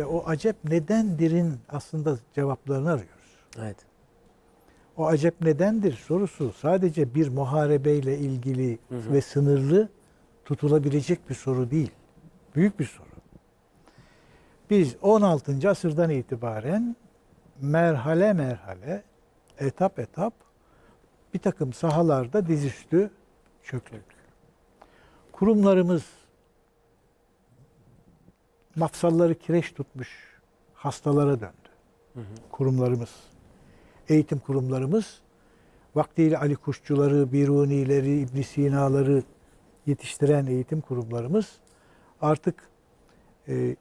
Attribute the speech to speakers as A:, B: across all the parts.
A: işte o acep nedendirin aslında cevaplarını arıyoruz.
B: Evet.
A: O acep nedendir sorusu sadece bir muharebeyle ilgili ve sınırlı tutulabilecek bir soru değil. Büyük bir soru. Biz 16. asırdan itibaren merhale merhale, etap etap bir takım sahalarda dizüstü çöktük. Kurumlarımız mafsalları kireç tutmuş hastalara döndü. Kurumlarımız, eğitim kurumlarımız vaktiyle Ali Kuşçuları, Birunileri, İbn Sina'ları yetiştiren eğitim kurumlarımız artık e,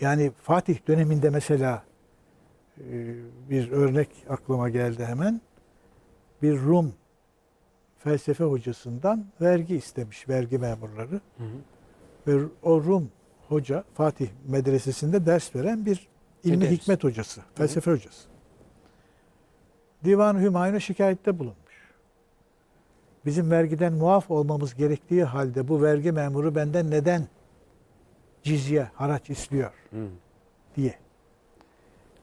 A: yani Fatih döneminde mesela e, bir örnek aklıma geldi hemen. Bir Rum felsefe hocasından vergi istemiş vergi memurları.
B: Hı hı.
A: Ve o Rum hoca Fatih medresesinde ders veren bir ilmi
B: Müderris.
A: hikmet hocası, felsefe hocası. Divan-ı Hümayun'a şikayette bulunmuş. Bizim vergiden muaf olmamız gerektiği halde bu vergi memuru benden neden cizye, haraç istiyor
B: Hı.
A: diye.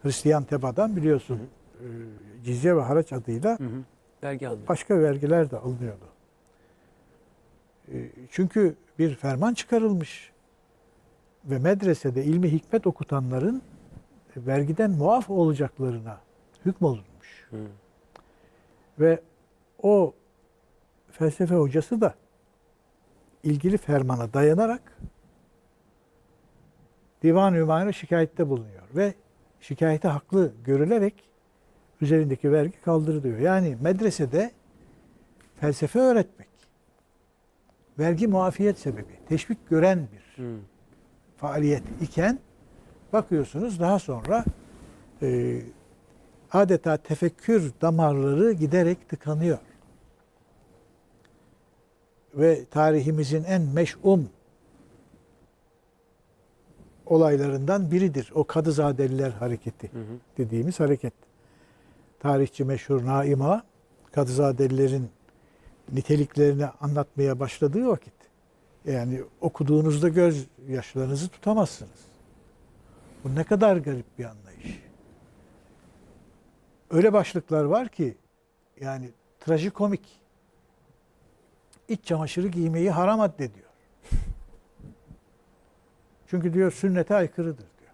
A: Hristiyan tebadan biliyorsun e, cizye ve haraç adıyla
B: Hı hı. Vergi
A: başka vergiler de alınıyordu. E, Çünkü bir ferman çıkarılmış ve medresede ilmi hikmet okutanların vergiden muaf olacaklarına hükmolunmuş.
B: Hı.
A: Ve o felsefe hocası da ilgili fermana dayanarak Divan-ı Hümayun'a şikayette bulunuyor ve şikayete haklı görülerek üzerindeki vergi kaldırılıyor. Yani medresede felsefe öğretmek vergi muafiyet sebebi, teşvik gören bir
B: Hı.
A: Faaliyet iken bakıyorsunuz daha sonra e, adeta tefekkür damarları giderek tıkanıyor. Ve tarihimizin en meş'um olaylarından biridir. O Kadızadeliler hareketi
B: Hı hı.
A: dediğimiz hareket. Tarihçi meşhur Naima Kadızadelilerin niteliklerini anlatmaya başladığı vakit yani okuduğunuzda göz yaşlarınızı tutamazsınız. Bu ne kadar garip bir anlayış. Öyle başlıklar var ki yani trajikomik iç çamaşırı giymeyi haram addediyor. Çünkü diyor sünnete aykırıdır diyor.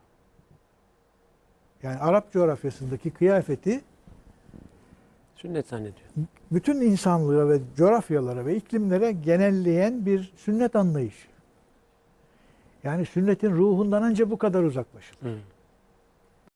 A: Yani Arap coğrafyasındaki kıyafeti
B: Sünnet zannediyor.
A: bütün insanlığa ve coğrafyalara ve iklimlere genelleyen bir sünnet anlayışı. Yani sünnetin ruhundan önce bu kadar uzaklaşılır.
B: Hı.